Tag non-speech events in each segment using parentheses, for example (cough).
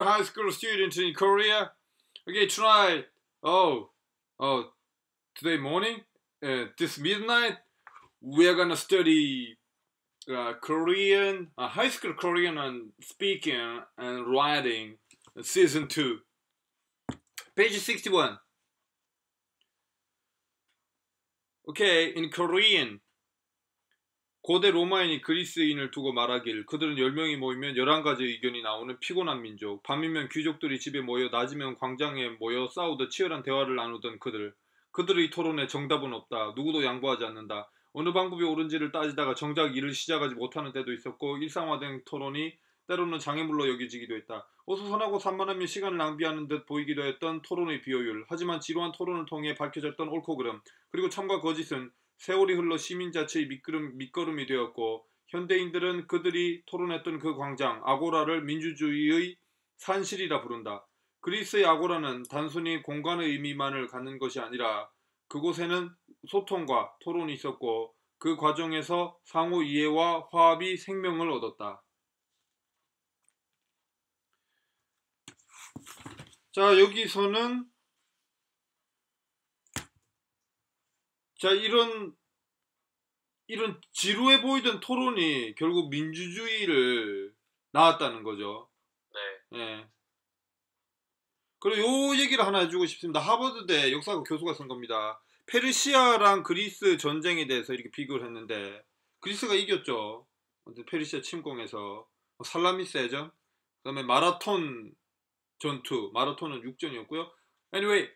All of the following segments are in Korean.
high school student in Korea. Okay, tonight. Oh, oh, today morning, uh, this midnight, we are gonna study uh, Korean, uh, high school Korean and speaking and writing, season two. Page sixty-one. Okay, in Korean. 고대 로마인이 그리스인을 두고 말하길 그들은 10명이 모이면 11가지 의견이 나오는 피곤한 민족. 밤이면 귀족들이 집에 모여 낮이면 광장에 모여 싸우듯 치열한 대화를 나누던 그들. 그들의 토론에 정답은 없다. 누구도 양보하지 않는다. 어느 방법이 옳은지를 따지다가 정작 일을 시작하지 못하는 때도 있었고 일상화된 토론이 때로는 장애물로 여겨지기도 했다. 어수선하고 산만하며 시간을 낭비하는 듯 보이기도 했던 토론의 비효율. 하지만 지루한 토론을 통해 밝혀졌던 옳고 그름. 그리고 참과 거짓은 세월이 흘러 시민 자체의 밑거름, 밑거름이 되었고 현대인들은 그들이 토론했던 그 광장 아고라를 민주주의의 산실이라 부른다. 그리스의 아고라는 단순히 공간의 의미만을 갖는 것이 아니라 그곳에는 소통과 토론이 있었고 그 과정에서 상호 이해와 화합이 생명을 얻었다. 자, 여기서는 자, 이런, 이런 지루해 보이던 토론이 결국 민주주의를 낳았다는 거죠. 네. 예. 그리고 요 얘기를 하나 해주고 싶습니다. 하버드대 역사학 교수가 쓴 겁니다. 페르시아랑 그리스 전쟁에 대해서 이렇게 비교를 했는데, 그리스가 이겼죠. 페르시아 침공에서. 뭐 살라미스 해전, 그 다음에 마라톤 전투, 마라톤은 6전이었고요. anyway,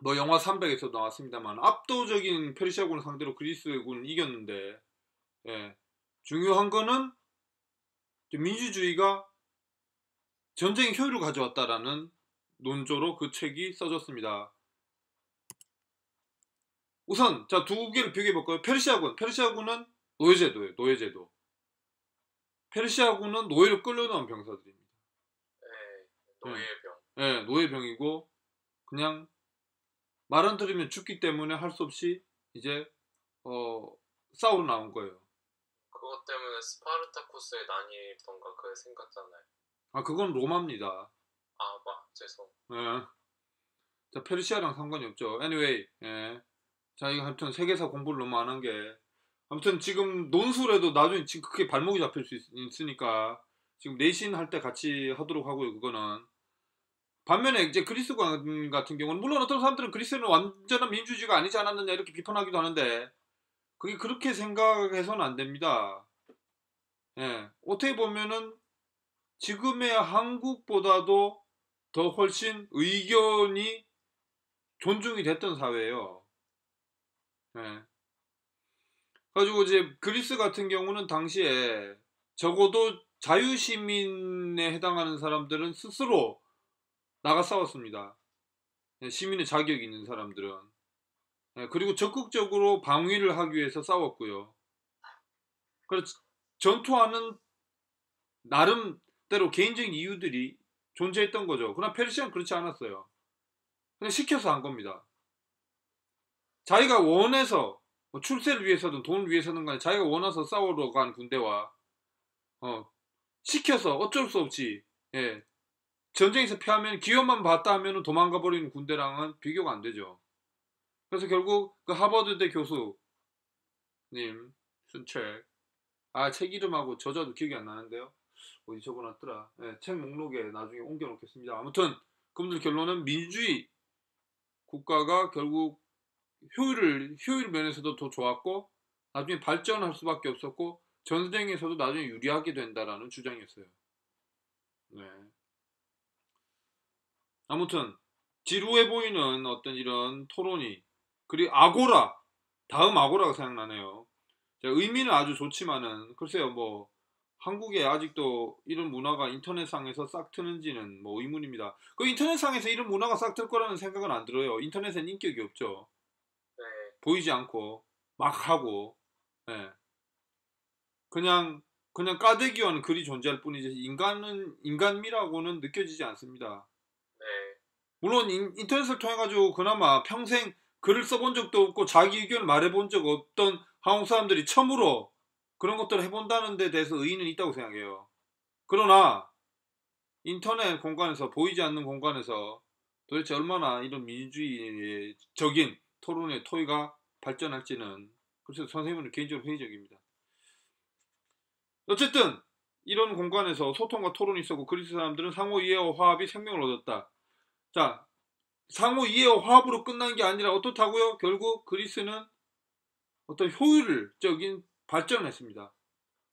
뭐 영화 300에서 나왔습니다만 압도적인 페르시아군을 상대로 그리스군은 이겼는데 예, 중요한 거는 민주주의가 전쟁의 효율을 가져왔다라는 논조로 그 책이 써졌습니다. 우선 자 두 개를 비교해 볼까요? 페르시아군, 페르시아군은 노예제도예요. 노예제도. 페르시아군은 노예로 끌려나온 병사들입니다. 네. 노예병. 예, 노예병이고 그냥 말 안 들으면 죽기 때문에 할 수 없이 이제 어 싸우러 나온 거예요. 그것 때문에 스파르타쿠스에 난입던가 그게 생겼잖아요. 아 그건 로마입니다. 아, 마, 죄송. 예. 자 페르시아랑 상관이 없죠. anyway, 예. 자 이거 아무튼 세계사 공부를 너무 안 한 게 아무튼 지금 논술에도 나중에 지금 크게 발목이 잡힐 수 있, 있으니까 지금 내신 할 때 같이 하도록 하고요. 그거는 반면에 이제 그리스관 같은 경우는 물론 어떤 사람들은 그리스는 완전한 민주주의가 아니지 않았느냐 이렇게 비판하기도 하는데 그게 그렇게 생각해서는 안 됩니다. 예, 어떻게 보면은 지금의 한국보다도 더 훨씬 의견이 존중이 됐던 사회예요. 예. 가지고 이제 그리스 같은 경우는 당시에 적어도 자유시민에 해당하는 사람들은 스스로 나가 싸웠습니다. 예, 시민의 자격이 있는 사람들은. 예, 그리고 적극적으로 방위를 하기 위해서 싸웠고요. 그래서 전투하는 나름대로 개인적인 이유들이 존재했던 거죠. 그러나 페르시아는 그렇지 않았어요. 그냥 시켜서 한 겁니다. 자기가 원해서 뭐 출세를 위해서든 돈을 위해서든 간에 자기가 원해서 싸우러 간 군대와 어, 시켜서 어쩔 수 없이 예, 전쟁에서 피하면 기회만 봤다 하면 도망가 버리는 군대랑은 비교가 안 되죠. 그래서 결국 그 하버드대 교수님 쓴 책, 아 책 이름하고 저자도 기억이 안 나는데요. 어디 적어놨더라. 네, 책 목록에 나중에 옮겨놓겠습니다. 아무튼 그분들 결론은 민주주의 국가가 결국 효율을 효율 면에서도 더 좋았고 나중에 발전할 수밖에 없었고 전쟁에서도 나중에 유리하게 된다라는 주장이었어요. 네. 아무튼 지루해 보이는 어떤 이런 토론이 그리고 아고라 다음 아고라가 생각나네요. 자, 의미는 아주 좋지만은 글쎄요 뭐 한국에 아직도 이런 문화가 인터넷상에서 싹 트는지는 뭐 의문입니다. 그 인터넷상에서 이런 문화가 싹 틀 거라는 생각은 안 들어요. 인터넷엔 인격이 없죠. 네. 보이지 않고 막 하고 예. 그냥 그냥 까대기와는 글이 존재할 뿐이지 인간은 인간미라고는 느껴지지 않습니다. 네. 물론 인, 인터넷을 통해 가지고 그나마 평생 글을 써본 적도 없고 자기 의견을 말해본 적 없던 한국 사람들이 처음으로 그런 것들을 해본다는 데 대해서 의의는 있다고 생각해요. 그러나 인터넷 공간에서 보이지 않는 공간에서 도대체 얼마나 이런 민주주의적인 토론의 토의가 발전할지는 그래서 선생님은 개인적으로 회의적입니다. 어쨌든 이런 공간에서 소통과 토론이 있었고 그리스 사람들은 상호 이해와 화합이 생명을 얻었다. 자, 상호 이해와 화합으로 끝난 게 아니라 어떻다고요? 결국 그리스는 어떤 효율적인 발전을 했습니다.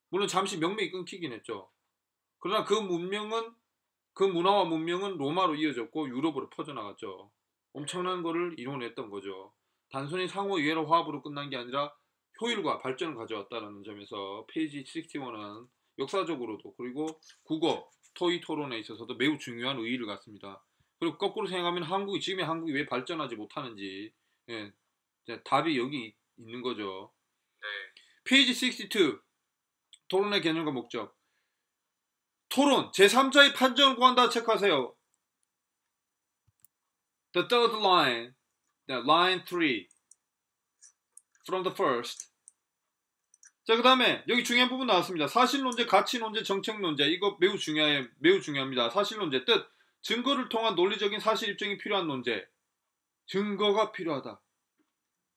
물론 잠시 명맥이 끊기긴 했죠. 그러나 그 문명은 그 문화와 문명은 로마로 이어졌고 유럽으로 퍼져나갔죠. 엄청난 거를 이뤄냈던 거죠. 단순히 상호 이해로 화합으로 끝난 게 아니라 효율과 발전을 가져왔다는 점에서 페이지 61은 역사적으로도 그리고 국어, 토의 토론에 있어서도 매우 중요한 의의를 갖습니다. 그리고 거꾸로 생각하면 한국이 지금의 한국이 왜 발전하지 못하는지 예, 답이 여기 있는 거죠. 네. 페이지 62 토론의 개념과 목적 토론 제3자의 판정을 구한다 체크하세요. The third line, the line 3 from the first. 자, 그 다음에 여기 중요한 부분 나왔습니다. 사실론제, 가치론제, 정책론제. 이거 매우 중요해, 매우 중요합니다. 사실론제 뜻. 증거를 통한 논리적인 사실 입증이 필요한 논제. 증거가 필요하다.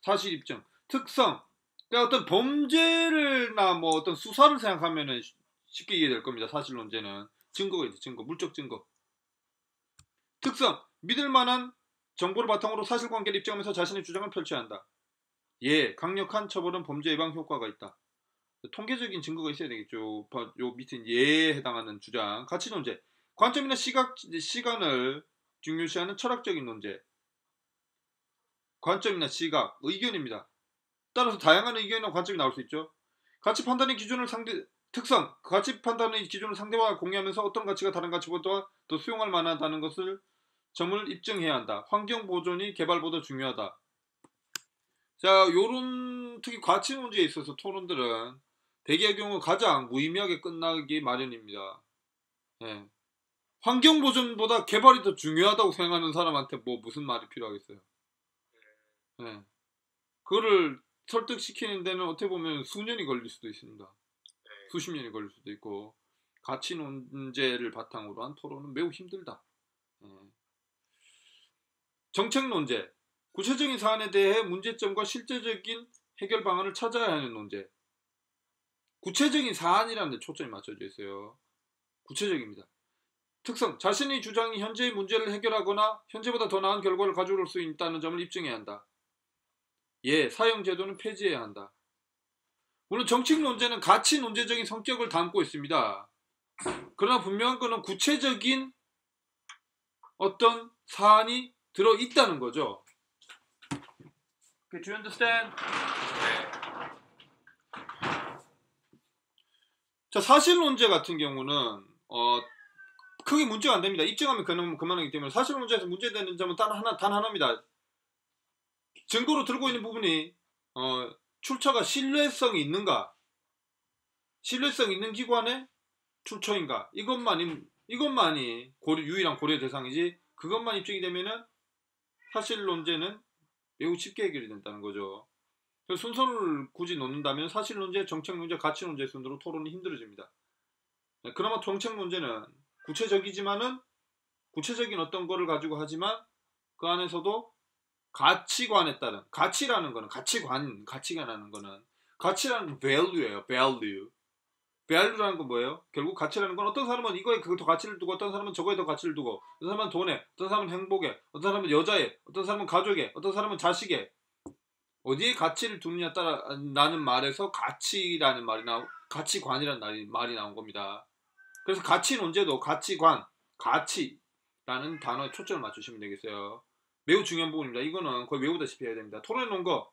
사실 입증. 특성. 그러니까 어떤 범죄를나 뭐 어떤 수사를 생각하면은 쉽게 이해될 겁니다. 사실론제는. 증거가 있죠. 증거. 물적 증거. 특성. 믿을 만한 정보를 바탕으로 사실관계를 입증하면서 자신의 주장을 펼쳐야 한다. 예, 강력한 처벌은 범죄 예방 효과가 있다. 통계적인 증거가 있어야 되겠죠. 요 밑에 예에 해당하는 주장, 가치 논제, 관점이나 시각 시간을 중요시하는 철학적인 논제, 관점이나 시각, 의견입니다. 따라서 다양한 의견이나 관점이 나올 수 있죠. 가치 판단의 기준을 상대 특성, 가치 판단의 기준을 상대와 공유하면서 어떤 가치가 다른 가치보다 더 수용할 만하다는 것을 점을 입증해야 한다. 환경 보존이 개발보다 중요하다. 자, 요런 특히 가치 문제에 있어서 토론들은 대개의 경우 가장 무의미하게 끝나기 마련입니다. 예. 환경 보존보다 개발이 더 중요하다고 생각하는 사람한테 뭐 무슨 말이 필요하겠어요. 예. 그거를 설득시키는 데는 어떻게 보면 수년이 걸릴 수도 있습니다. 네. 수십 년이 걸릴 수도 있고 가치 논제를 바탕으로 한 토론은 매우 힘들다. 예. 정책 논제 구체적인 사안에 대해 문제점과 실제적인 해결 방안을 찾아야 하는 논제. 구체적인 사안이라는 데 초점이 맞춰져 있어요. 구체적입니다. 특성, 자신의 주장이 현재의 문제를 해결하거나 현재보다 더 나은 결과를 가져올 수 있다는 점을 입증해야 한다. 예, 사형 제도는 폐지해야 한다. 물론 정책 논제는 가치 논제적인 성격을 담고 있습니다. 그러나 분명한 것은 구체적인 어떤 사안이 들어 있다는 거죠. Okay, do you understand? 자, 사실론제 같은 경우는 어, 크게 문제가 안 됩니다. 입증하면 그만, 그만하기 때문에 사실론제에서 문제되는 점은 단 하나, 단 하나입니다. 증거로 들고 있는 부분이 어, 출처가 신뢰성이 있는가? 신뢰성 있는 기관의 출처인가? 이것만이 이것만이 고려, 유일한 고려 대상이지 그것만 입증이 되면은 사실론제는 매우 쉽게 해결이 된다는 거죠. 순서를 굳이 놓는다면 사실론제, 정책론제, 가치론제 순으로 토론이 힘들어집니다. 네, 그나마 정책문제는 구체적이지만은 구체적인 어떤 거를 가지고 하지만 그 안에서도 가치관에 따른 가치라는 거는 가치관, 가치관이라는 거는 가치라는 value예요. value. value라는 건 뭐예요? 결국 가치라는 건 어떤 사람은 이거에 더 가치를 두고 어떤 사람은 저거에 더 가치를 두고 어떤 사람은 돈에 어떤 사람은 행복에 어떤 사람은 여자에 어떤 사람은 가족에 어떤 사람은 자식에 어디에 가치를 두느냐 따라 나는 말에서 가치라는 말이 나오 가치관이라는 말이 나온 겁니다. 그래서 가치 논제도 가치관 가치라는 단어에 초점을 맞추시면 되겠어요. 매우 중요한 부분입니다. 이거는 거의 외우다시피 해야 됩니다. 토론해 놓은 거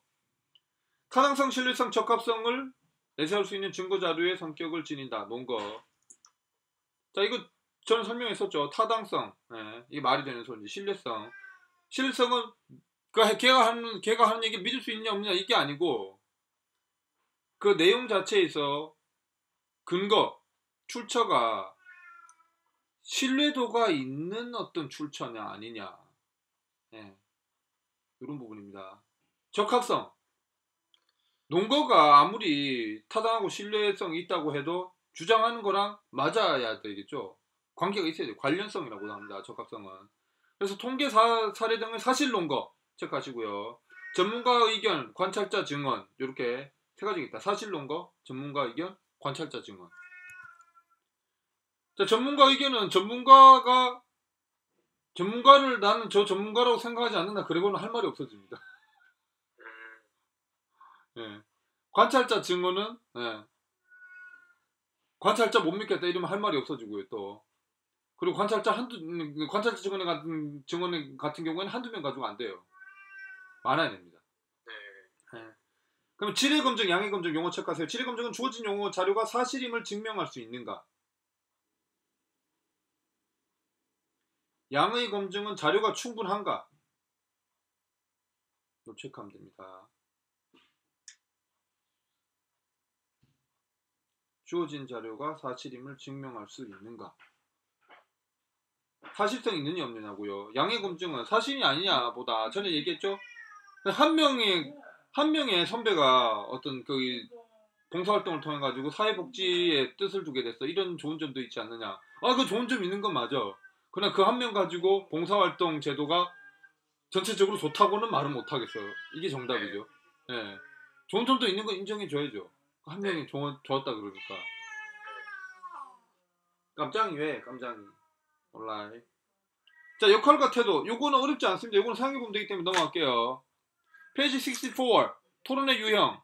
타당성, 신뢰성, 적합성을 내세울 수 있는 증거 자료의 성격을 지닌다. 논 거. 자, 이거 저는 설명했었죠. 타당성. 예, 이게 말이 되는 소리인지. 신뢰성. 신뢰성은 그 걔가 하는 걔가 하는 얘기를 믿을 수 있냐 없냐 이게 아니고 그 내용 자체에 서 근거 출처가 신뢰도가 있는 어떤 출처냐 아니냐 예, 이런 부분입니다. 적합성 논거가 아무리 타당하고 신뢰성이 있다고 해도 주장하는 거랑 맞아야 되겠죠. 관계가 있어야 돼요. 관련성이라고 합니다. 적합성은. 그래서 통계 사, 사례 등의 사실 논거 체크하시고요. 전문가 의견, 관찰자 증언 이렇게 세 가지가 있다. 사실 논거, 전문가 의견, 관찰자 증언. 자, 전문가 의견은 전문가가 전문가를 나는 저 전문가라고 생각하지 않는다. 그러고는 할 말이 없어집니다. 음, (laughs) 예. 관찰자 증언은 예. 관찰자 못 믿겠다 이러면 할 말이 없어지고요 또 그리고 관찰자 한두 음, 관찰자 증언 같은 증언 같은 경우에는 한두 명 가지고 안 돼요 많아야 됩니다. 네. 그럼 질의 검증, 양의 검증 용어 체크하세요. 질의 검증은 주어진 용어 자료가 사실임을 증명할 수 있는가? 양의 검증은 자료가 충분한가? 이거 체크하면 됩니다. 주어진 자료가 사실임을 증명할 수 있는가? 사실성 있느냐 없느냐고요. 양의 검증은 사실이 아니냐 보다 전에 얘기했죠. 한 명의 한 명의 선배가 어떤 그 봉사활동을 통해 가지고 사회복지에 뜻을 두게 됐어. 이런 좋은 점도 있지 않느냐. 아, 그 좋은 점 있는 건 맞아. 그러나 그 한 명 가지고 봉사활동 제도가 전체적으로 좋다고는 말은 못하겠어요. 이게 정답이죠. 예. 좋은 점도 있는 거 인정해줘야죠. 한 명이 좋, 좋았다 그러니까. 깜장이 왜? 깜장이. 온라인. 자, 역할과 태도. 요거는 어렵지 않습니다. 요거는 상해보면 되기 때문에 넘어갈게요. 페이지 64. 토론의 유형.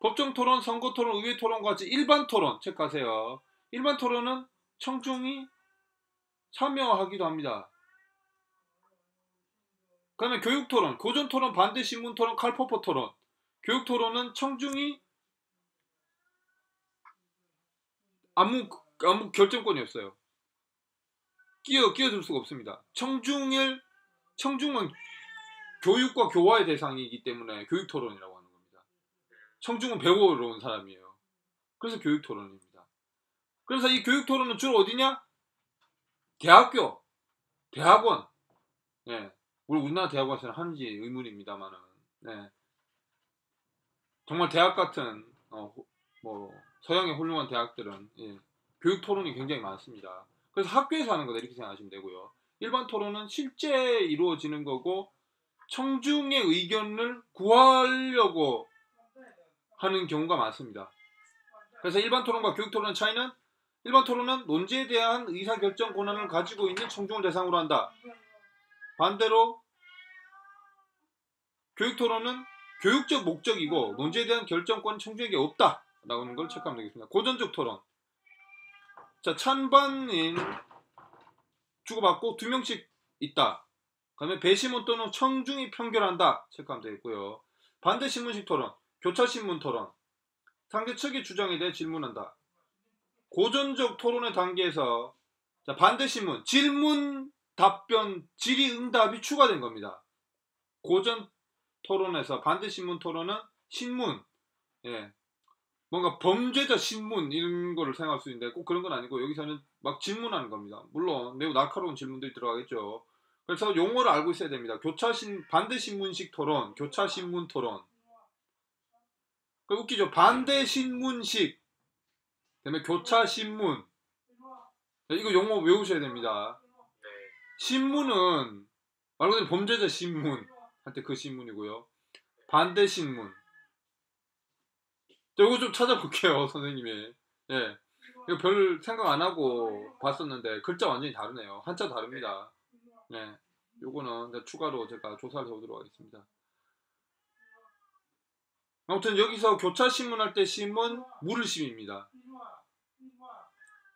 법정 토론, 선거 토론, 의회 토론과 같이 일반 토론 체크하세요. 일반 토론은 청중이 참여하기도 합니다. 그다음에 교육 토론, 고전 토론, 반대 신문 토론, 칼포포 토론. 교육 토론은 청중이 아무 아무 결정권이 없어요. 끼어 끼어들 수가 없습니다. 청중을 청중은 교육과 교화의 대상이기 때문에 교육 토론이라고 하는 겁니다. 청중은 배우러 온 사람이에요. 그래서 교육 토론입니다. 그래서 이 교육 토론은 주로 어디냐? 대학교, 대학원. 예. 우리 우리나라 대학원에서는 하는지 의문입니다만은. 네. 정말 대학 같은 어, 뭐 서양의 훌륭한 대학들은 예, 교육 토론이 굉장히 많습니다. 그래서 학교에서 하는 거다 이렇게 생각하시면 되고요. 일반 토론은 실제 이루어지는 거고 청중의 의견을 구하려고 하는 경우가 많습니다. 그래서 일반 토론과 교육 토론의 차이는 일반 토론은 논제에 대한 의사결정 권한을 가지고 있는 청중을 대상으로 한다. 반대로 교육 토론은 교육적 목적이고 논제에 대한 결정권 청중에게 없다. 라는 걸 체크하면 되겠습니다. 고전적 토론. 자, 찬반인 주고받고 두 명씩 있다. 그다음에 배심원 또는 청중이 편결한다. 체크하면 되겠고요. 반대 신문식 토론, 교차 신문 토론. 상대 측의 주장에 대해 질문한다. 고전적 토론의 단계에서 자, 반대 신문, 질문, 답변, 질의 응답이 추가된 겁니다. 고전 토론에서 반대 신문 토론은 신문, 예, 뭔가 범죄자 신문 이런 거를 생각할 수 있는데 꼭 그런 건 아니고 여기서는 막 질문하는 겁니다. 물론 매우 날카로운 질문들이 들어가겠죠. 그래서 용어를 알고 있어야 됩니다. 교차신 반대 신문식 토론, 교차 신문 토론. 그 웃기죠. 반대 신문식, 그다음에 교차 신문. 네, 이거 용어 외우셔야 됩니다. 네. 신문은 말 그대로 범죄자 신문 한테 그 신문이고요. 반대 신문. 자, 이거 좀 찾아볼게요, (laughs) 선생님이. 예. 이거 별 생각 안 하고 봤었는데 글자 완전히 다르네요. 한자 다릅니다. 네. 요거는 추가로 제가 조사를 해보도록 하겠습니다. 아무튼 여기서 교차 신문할 때 신문 물을 심입니다.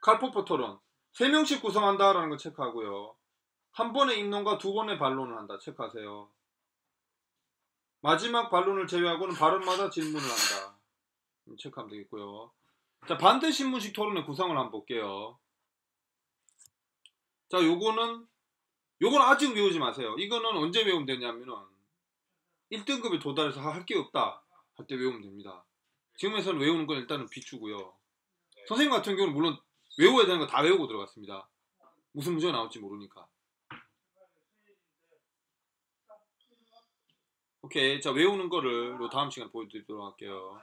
칼포포 토론. 3명씩 구성한다라는 거 체크하고요. 한 번의 입론과 두 번의 반론을 한다. 체크하세요. 마지막 반론을 제외하고는 발언마다 질문을 한다. 음, 체크하면 되겠고요. 자, 반대 신문식 토론의 구성을 한번 볼게요. 자, 요거는 요건 아직 외우지 마세요. 이거는 언제 외우면 되냐면은 1등급에 도달해서 할 게 없다 할 때 외우면 됩니다. 지금에서는 외우는 건 일단은 비추고요. 선생님 같은 경우는 물론 외워야 되는 거 다 외우고 들어갔습니다. 무슨 문제가 나올지 모르니까. 오케이. 자, 외우는 거를 요 다음 시간에 보여드리도록 할게요.